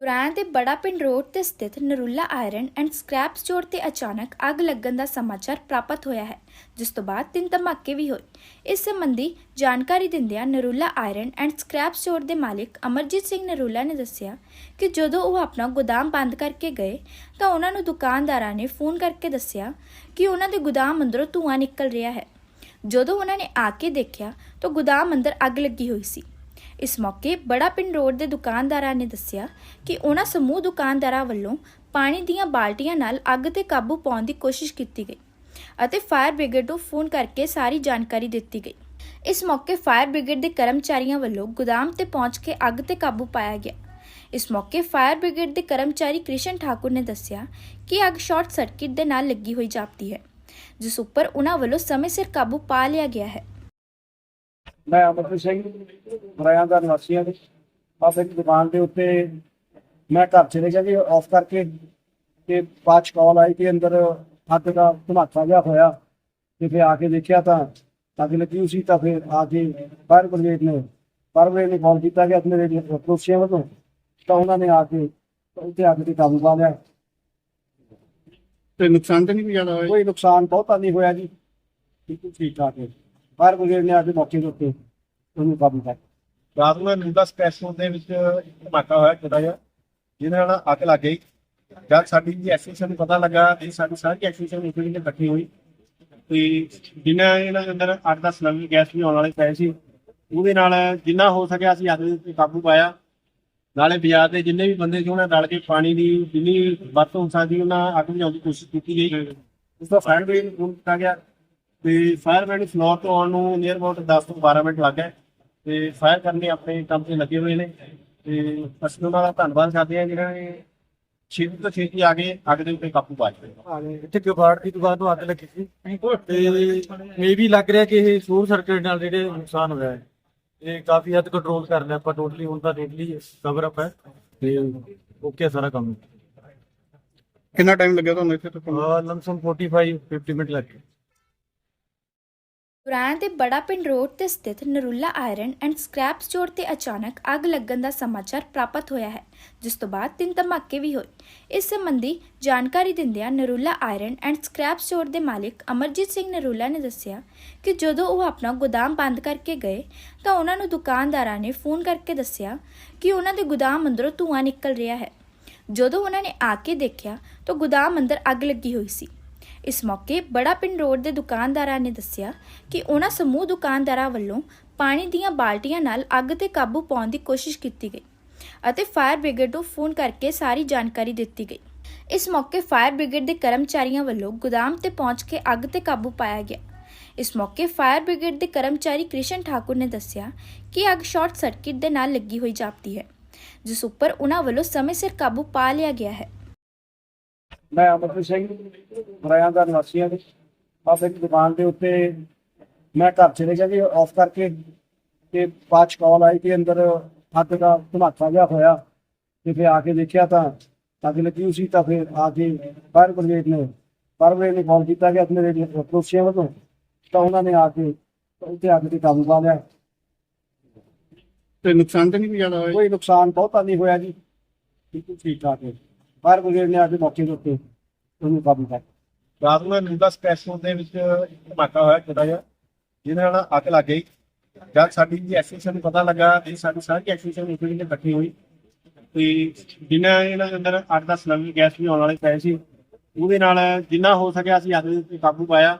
ਪੁਰਾਣਾ ਦੇ ਬੜਾ ਪਿੰਡ ਰੋਡ ਤੇ ਸਥਿਤ Narula iron and scrap store ਤੇ ਅਚਾਨਕ ਅੱਗ ਲੱਗਣ ਦਾ ਸਮਾਚਾਰ ਪ੍ਰਾਪਤ ਹੋਇਆ ਹੈ, ਜਿਸ ਤੋਂ ਬਾਅਦ ਤਿੰਨ ਧਮਾਕੇ ਵੀ ਹੋਏ। ਇਸ ਸੰਬੰਧੀ ਜਾਣਕਾਰੀ ਦਿੰਦਿਆਂ Narula iron and scrap store ਦੇ ਮਾਲਕ ਅਮਰਜੀਤ ਸਿੰਘ ਨਰੂਲਾ ਨੇ ਦੱਸਿਆ ਕਿ ਜਦੋਂ ਉਹ ਆਪਣਾ ਗੋਦਾਮ ਬੰਦ ਕਰਕੇ ਗਏ, ਤਾਂ ਉਹਨਾਂ ਨੂੰ ਦੁਕਾਨਦਾਰਾਂ ਨੇ ਫੋਨ ਕਰਕੇ ਦੱਸਿਆ ਕਿ ਉਹਨਾਂ ਦੇ ਗੋਦਾਮ ਅੰਦਰੋਂ ਧੂੰਆਂ ਨਿਕਲ ਰਿਹਾ ਹੈ। ਜਦੋਂ ਉਹਨਾਂ ਨੇ ਆ ਕੇ ਦੇਖਿਆ, ਤਾਂ ਗੋਦਾਮ ਅੰਦਰ ਅੱਗ ਲੱਗੀ ਹੋਈ ਸੀ। ਇਸ ਮੌਕੇ ਬੜਾ ਪਿੰਡ ਰੋਡ ਦੇ ਦੁਕਾਨਦਾਰਾਂ ਨੇ ਦੱਸਿਆ ਕਿ ਉਹਨਾਂ ਸਮੂਹ ਦੁਕਾਨਦਾਰਾਂ ਵੱਲੋਂ ਪਾਣੀ ਦੀਆਂ ਬਾਲਟੀਆਂ ਨਾਲ ਅੱਗ ਤੇ ਕਾਬੂ ਪਾਉਣ ਦੀ ਕੋਸ਼ਿਸ਼ ਕੀਤੀ ਗਈ ਅਤੇ ਫਾਇਰ ਬ੍ਰਿਗੇਡ ਨੂੰ ਫੋਨ ਕਰਕੇ ਸਾਰੀ ਜਾਣਕਾਰੀ ਦਿੱਤੀ ਗਈ। ਇਸ ਮੌਕੇ ਫਾਇਰ ਬ੍ਰਿਗੇਡ ਦੇ ਕਰਮਚਾਰੀਆਂ ਵੱਲੋਂ ਗੋਦਾਮ ਤੇ ਪਹੁੰਚ ਕੇ ਅੱਗ ਤੇ ਕਾਬੂ ਪਾਇਆ ਗਿਆ। ਇਸ ਮੌਕੇ ਫਾਇਰ ਬ੍ਰਿਗੇਡ ਦੇ ਕਰਮਚਾਰੀ ਕ੍ਰਿਸ਼ਨ ਠਾਕੁਰ ਨੇ ਦੱਸਿਆ ਕਿ ਅੱਗ ਸ਼ਾਰਟ ਸਰਕਟ ਦੇ ਨਾਲ ਲੱਗੀ ਹੋਈ ਜਾਪਦੀ ਹੈ, ਜਿਸ ਉੱਪਰ ਉਹਨਾਂ ਵੱਲੋਂ ਸਮੇਂ ਸਿਰ ਕਾਬੂ ਪਾ ਲਿਆ ਗਿਆ ਹੈ। ਮੈਂ ਅਮਰਪ੍ਰੀਤ ਸਿੰਘ ਮਰਾਇਆ ਦਾ ਨਿਵਾਸੀ ਹਾਂ ਆਪ ਇੱਕ ਦੁਕਾਨ ਦੇ ਉੱਤੇ ਮੈਂ ਘਰ ਚਲੇ ਗਿਆ ਜੀ ਆਫ ਕਰਕੇ। ਤੇ ਬਾਅਦ ਕਾਲ ਆਈ ਕਿ ਅੰਦਰ ਅੱਗ ਦਾ ਧਮਾਕਾ ਜਿਹਾ ਹੋਇਆ। ਤੇ ਫਿਰ ਆ ਕੇ ਦੇਖਿਆ ਤਾਂ ਅੱਗ ਲੱਗੀ ਸੀ ਤਾਂ ਫਿਰ ਆ ਕੇ ਫਾਇਰ ਬ੍ਰਿਗੇਡ ਨੇ ਫਾਇਰ ਬ੍ਰਿਗੇਡ ਨੇ ਕਾਲ ਕੀਤਾ ਕਿ ਆਪਣੇ ਪੜੋਸੀਆਂ ਵੱਲੋਂ। ਤਾਂ ਉਹਨਾਂ ਨੇ ਆ ਕੇ ਉੱਥੇ ਅੱਗ ਤੇ ਕਾਬੂ ਪਾ ਲਿਆ। ਤੇ ਨੁਕਸਾਨ ਤਾਂ ਨਹੀਂ ਕੋਈ ਜ਼ਿਆਦਾ ਹੋਇਆ? ਕੋਈ ਨੁਕਸਾਨ ਬਹੁਤਾ ਨਹੀਂ ਹੋਇਆ ਜੀ। ਬਿਲਕੁਲ ਠੀਕ ਠਾਕ ਹੈ। ਫਾਇਰ ਬ੍ਰਿਗੇਡ ਨੇ ਆ ਕੇ ਮੌਕੇ ਦੇ ਉੱਤੇ ਉਹਨੂੰ ਕਾਬੂ ਕਰ। ਰਾਤ ਨੂੰ ਨੂਡਾ ਸਪੈਸ਼ਲ ਦੇ ਵਿੱਚ ਇੱਕ ਧਮਾਕਾ ਹੋਇਆ ਛੋਟਾ ਜਿਹਾ, ਜਿਹਦੇ ਨਾਲ ਅੱਗ ਲੱਗ ਗਈ। ਜਦ ਸਾਡੀ ਜੀ ਐਸੋਸੀਏਸ਼ਨ ਨੂੰ ਪਤਾ ਲੱਗਾ ਤੇ ਸਾਡੀ ਸਾਰੀ ਐਸੋਸੀਏਸ਼ਨ ਇੱਕ ਜਿਹੇ ਇਕੱਠੀ ਹੋਈ। ਤੇ ਜਿਨ੍ਹਾਂ ਇਹਨਾਂ ਦੇ ਅੰਦਰ 8-10 ਸਿਲੰਡਰ ਗੈਸ ਵੀ ਆਉਣ ਵਾਲੇ ਪਏ ਸੀ, ਉਹਦੇ ਨਾਲ ਜਿੰਨਾ ਹੋ ਸਕਿਆ ਅਸੀਂ ਅੱਗ ਦੇ ਕਾਬੂ ਪਾਇਆ। ਨਾਲੇ ਬਾਜ਼ਾਰ ਦੇ ਜਿੰਨੇ ਵੀ ਬੰਦੇ ਸੀ, ਉਹਨਾਂ ਰਲ ਕੇ ਪਾਣੀ ਦੀ ਜਿੰਨੀ ਵਰਤੋਂ ਹੋ ਸਕਦੀ ਉਹਨਾਂ ਅੱਗ ਬੁਝਾਉਣ ਦੀ ਕੋਸ਼ਿਸ਼ ਕੀਤੀ ਗਈ। ਉਸ ਦਾ ਫਾਇਰ ਬ੍ਰਿਗੇਡ ਨੂੰ ਫੋਨ ਗਿਆ। ਤੇ ਫਾਇਰ ਬ੍ਰਿਗੇਡ ਫਲੋਰ ਤੋਂ ਆਉਣ ਨੂੰ ਨੀਅਰ ਅਬਾਊਟ 10 ਤੋਂ 12 ਮਿੰਟ ਲੱਗ ਗਏ ਤੇ ਫਾਇਰ ਕਰਨੇ ਆਪਣੇ ਕੰਮ ਤੇ ਲੱਗੇ ਹੋਏ ਨੇ ਤੇ ਅਸੀਂ ਉਹਨਾਂ ਦਾ ਧੰਨਵਾਦ ਕਰਦੇ ਹਾਂ ਜਿਨ੍ਹਾਂ ਨੇ ਛੇਤੀ ਤੋਂ ਛੇਤੀ ਆ ਕੇ ਅੱਗ ਦੇ ਉੱਤੇ ਕਾਬੂ ਪਾ ਲਿਆ ਇੱਥੇ ਕਬਾੜ ਦੀ ਦੁਕਾਨ ਨੂੰ ਅੱਗ ਲੱਗੀ ਸੀ। ਤੇ ਇਹ ਵੀ ਲੱਗ ਰਿਹਾ ਕਿ ਇਹ ਸ਼ੋਰ ਸਰਕਟ ਨਾਲ ਜਿਹੜੇ ਨੁਕਸਾਨ ਹੋਇਆ ਹੈ। ਇਹ ਕਾਫੀ ਹੱਦ ਕੰਟਰੋਲ ਕਰ ਲਿਆ ਆਪਾਂ ਟੋਟਲੀ ਹੁਣ ਤਾਂ ਟੋਟਲੀ ਕਵਰ ਅਪ ਹੈ। ਤੇ ਓਕੇ ਸਾਰਾ ਕੰਮ। ਕਿੰਨਾ ਟਾਈਮ ਲੱਗਿਆ ਤੁਹਾਨੂੰ ਇੱਥੇ ਤੱਕ? ਲਮਸਮ 45 50 ਮਿੰਟ ਲੱਗੇ ਪੁਰਾਣਾ ਦੇ ਬੜਾ ਪਿੰਡ ਰੋਡ ਤੇ ਸਥਿਤ Narula iron and scrap store ਤੇ ਅਚਾਨਕ ਅੱਗ ਲੱਗਣ ਦਾ ਸਮਾਚਾਰ ਪ੍ਰਾਪਤ ਹੋਇਆ ਹੈ, ਜਿਸ ਤੋਂ ਬਾਅਦ ਤਿੰਨ ਧਮਾਕੇ ਵੀ ਹੋਏ। ਇਸ ਸੰਬੰਧੀ ਜਾਣਕਾਰੀ ਦਿੰਦਿਆਂ Narula iron and scrap store ਦੇ ਮਾਲਕ ਅਮਰਜੀਤ ਸਿੰਘ ਨਰੂਲਾ ਨੇ ਦੱਸਿਆ ਕਿ ਜਦੋਂ ਉਹ ਆਪਣਾ ਗੋਦਾਮ ਬੰਦ ਕਰਕੇ ਗਏ, ਤਾਂ ਉਹਨਾਂ ਨੂੰ ਦੁਕਾਨਦਾਰਾਂ ਨੇ ਫੋਨ ਕਰਕੇ ਦੱਸਿਆ ਕਿ ਉਹਨਾਂ ਦੇ ਗੋਦਾਮ ਅੰਦਰੋਂ ਧੂੰਆਂ ਨਿਕਲ ਰਿਹਾ ਹੈ। ਜਦੋਂ ਉਹਨਾਂ ਨੇ ਆ ਕੇ ਦੇਖਿਆ, ਤਾਂ ਗੋਦਾਮ ਅੰਦਰ ਅੱਗ ਲੱਗੀ ਹੋਈ ਸੀ। ਇਸ ਮੌਕੇ ਬੜਾ ਪਿੰਡ ਰੋਡ ਦੇ ਦੁਕਾਨਦਾਰਾਂ ਨੇ ਦੱਸਿਆ ਕਿ ਉਹਨਾਂ ਸਮੂਹ ਦੁਕਾਨਦਾਰਾਂ ਵੱਲੋਂ ਪਾਣੀ ਦੀਆਂ ਬਾਲਟੀਆਂ ਨਾਲ ਅੱਗ ਤੇ ਕਾਬੂ ਪਾਉਣ ਦੀ ਕੋਸ਼ਿਸ਼ ਕੀਤੀ ਗਈ ਅਤੇ ਫਾਇਰ ਬ੍ਰਿਗੇਡ ਨੂੰ ਫੋਨ ਕਰਕੇ ਸਾਰੀ ਜਾਣਕਾਰੀ ਦਿੱਤੀ ਗਈ। ਇਸ ਮੌਕੇ ਫਾਇਰ ਬ੍ਰਿਗੇਡ ਦੇ ਕਰਮਚਾਰੀਆਂ ਵੱਲੋਂ ਗੋਦਾਮ ਤੇ ਪਹੁੰਚ ਕੇ ਅੱਗ ਤੇ ਕਾਬੂ ਪਾਇਆ ਗਿਆ। ਇਸ ਮੌਕੇ ਫਾਇਰ ਬ੍ਰਿਗੇਡ ਦੇ ਕਰਮਚਾਰੀ ਕ੍ਰਿਸ਼ਨ ਠਾਕੁਰ ਨੇ ਦੱਸਿਆ ਕਿ ਅੱਗ ਸ਼ਾਰਟ ਸਰਕਟ ਦੇ ਨਾਲ ਲੱਗੀ ਹੋਈ ਜਾਪਦੀ ਹੈ, ਜਿਸ ਉੱਪਰ ਉਹਨਾਂ ਵੱਲੋਂ ਸਮੇਂ ਸਿਰ ਕਾਬੂ ਪਾ ਲਿਆ ਗਿਆ ਹੈ। ਮੈਂ ਅਮਰਪ੍ਰੀਤ ਸਿੰਘ ਮਰਾਇਆ ਦਾ ਨਿਵਾਸੀ ਹਾਂ ਜੀ। ਆਪ ਇੱਕ ਦੁਕਾਨ ਦੇ ਉੱਤੇ ਮੈਂ ਘਰ ਚਲੇ ਗਿਆ ਜੀ ਆਫ ਕਰਕੇ। ਤੇ ਬਾਅਦ 'ਚ ਕਾਲ ਆਈ ਕਿ ਅੰਦਰ ਅੱਗ ਦਾ ਧਮਾਕਾ ਜਿਹਾ ਹੋਇਆ। ਤੇ ਫਿਰ ਆ ਕੇ ਦੇਖਿਆ ਤਾਂ ਅੱਗ ਲੱਗੀ ਹੋਈ ਸੀ ਤਾਂ ਫਿਰ ਆ ਕੇ ਫਾਇਰ ਬ੍ਰਿਗੇਡ ਨੇ ਫਾਇਰ ਬ੍ਰਿਗੇਡ ਨੇ ਕਾਲ ਕੀਤਾ ਕਿ ਆਪਣੇ ਰੇਡੀਓ ਪੜੋਸੀਆਂ ਵੱਲੋਂ। ਤਾਂ ਉਹਨਾਂ ਨੇ ਆ ਕੇ ਉੱਥੇ ਅੱਗ ਤੇ ਕਾਬੂ ਪਾ ਲਿਆ। ਤੇ ਨੁਕਸਾਨ ਤਾਂ ਨਹੀਂ ਜ਼ਿਆਦਾ ਹੋਇਆ? ਕੋਈ ਨੁਕਸਾਨ ਬਹੁਤਾ ਨਹੀਂ ਹੋਇਆ ਜੀ। ਬਿਲਕੁਲ ਠੀਕ ਠਾਕ ਹੈ। ਫਾਇਰ ਬ੍ਰਿਗੇਡ ਨੇ ਆ ਮੌਕੇ ਦੇ ਉੱਤੇ ਉਹਨੂੰ ਕਾਬੂ ਕਰ। ਰਾਤ ਨੂੰ ਨੂਡਾ ਸਪੈਸ਼ਲ ਦੇ ਵਿੱਚ ਧਮਾਕਾ ਹੋਇਆ ਛੋਟਾ ਜਿਹਾ, ਜਿਹਦੇ ਨਾਲ ਅੱਗ ਲੱਗ ਗਈ। ਜਦ ਸਾਡੀ ਜੀ ਐਸੋਸੀਏਸ਼ਨ ਨੂੰ ਪਤਾ ਲੱਗਾ ਤੇ ਸਾਡੀ ਸਾਰੀ ਐਸੋਸੀਏਸ਼ਨ ਇੱਕ ਜਿਹੇ ਇਕੱਠੀ ਹੋਈ ਤੇ ਜਿਨ੍ਹਾਂ ਇਹਨਾਂ ਦੇ ਅੰਦਰ 8-10 ਸਿਲੰਡਰ ਗੈਸ ਵੀ ਆਉਣ ਵਾਲੇ ਪਏ ਸੀ, ਉਹਦੇ ਨਾਲ ਜਿੰਨਾ ਹੋ ਸਕਿਆ ਅਸੀਂ ਅੱਗ ਦੇ ਕਾਬੂ ਪਾਇਆ।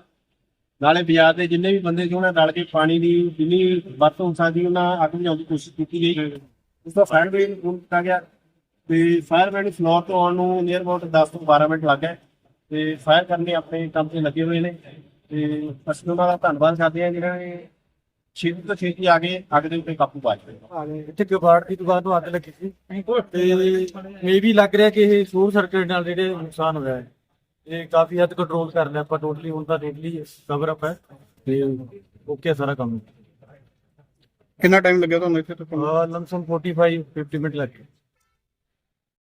ਨਾਲੇ ਬਾਜ਼ਾਰ ਦੇ ਜਿੰਨੇ ਵੀ ਬੰਦੇ ਸੀ, ਉਹਨਾਂ ਰਲ ਕੇ ਪਾਣੀ ਦੀ ਜਿੰਨੀ ਵਰਤੋਂ ਹੋ ਸਕਦੀ ਉਹਨਾਂ ਅੱਗ ਬੁਝਾਉਣ ਦੀ ਕੋਸ਼ਿਸ਼ ਕੀਤੀ ਗਈ। ਉਸ ਦਾ ਫਾਇਰ ਬ੍ਰਿਗੇਡ ਨੂੰ ਫੋਨ ਗਿਆ। ਤੇ ਫਾਇਰ ਬ੍ਰਿਗੇਡ ਫਲੋਰ ਤੋਂ ਆਉਣ ਨੂੰ ਨੀਅਰ ਅਬਾਊਟ 10 ਤੋਂ 12 ਮਿੰਟ ਲੱਗ ਗਏ ਤੇ ਫਾਇਰ ਕਰਨੇ ਆਪਣੇ ਕੰਮ ਤੇ ਲੱਗੇ ਹੋਏ ਨੇ ਤੇ ਉਹਨਾਂ ਦਾ ਧੰਨਵਾਦ ਕਰਦੇ ਹਾਂ ਜਿਨ੍ਹਾਂ ਨੇ ਛੇਤੀ ਤੋਂ ਛੇਤੀ ਆ ਕੇ ਅੱਗ ਦੇ ਉੱਤੇ ਕਾਬੂ ਪਾ ਲਿਆ ਇੱਥੇ ਕਬਾੜ ਦੀ ਦੁਕਾਨ ਨੂੰ ਅੱਗ ਲੱਗੀ ਸੀ ਤੇ ਇਹ ਵੀ ਲੱਗ ਰਿਹਾ ਕਿ ਇਹ ਸ਼ੋਰ ਸਰਕਟ ਨਾਲ ਜਿਹੜੇ ਨੁਕਸਾਨ ਹੋਇਆ ਹੈ। ਇਹ ਕਾਫੀ ਹੱਦ ਕੰਟਰੋਲ ਕਰ ਲਿਆ ਆਪਾਂ ਟੋਟਲੀ ਹੁਣ ਤਾਂ ਟੋਟਲੀ ਕਵਰ ਅਪ ਹੈ ਤੇ ਓਕੇ ਸਾਰਾ ਕੰਮ। ਕਿੰਨਾ ਟਾਈਮ ਲੱਗਿਆ ਤੁਹਾਨੂੰ ਇੱਥੇ ਤੱਕ? ਆ ਲਮਸਮ 45 50 ਮਿੰਟ ਲੱਗੇ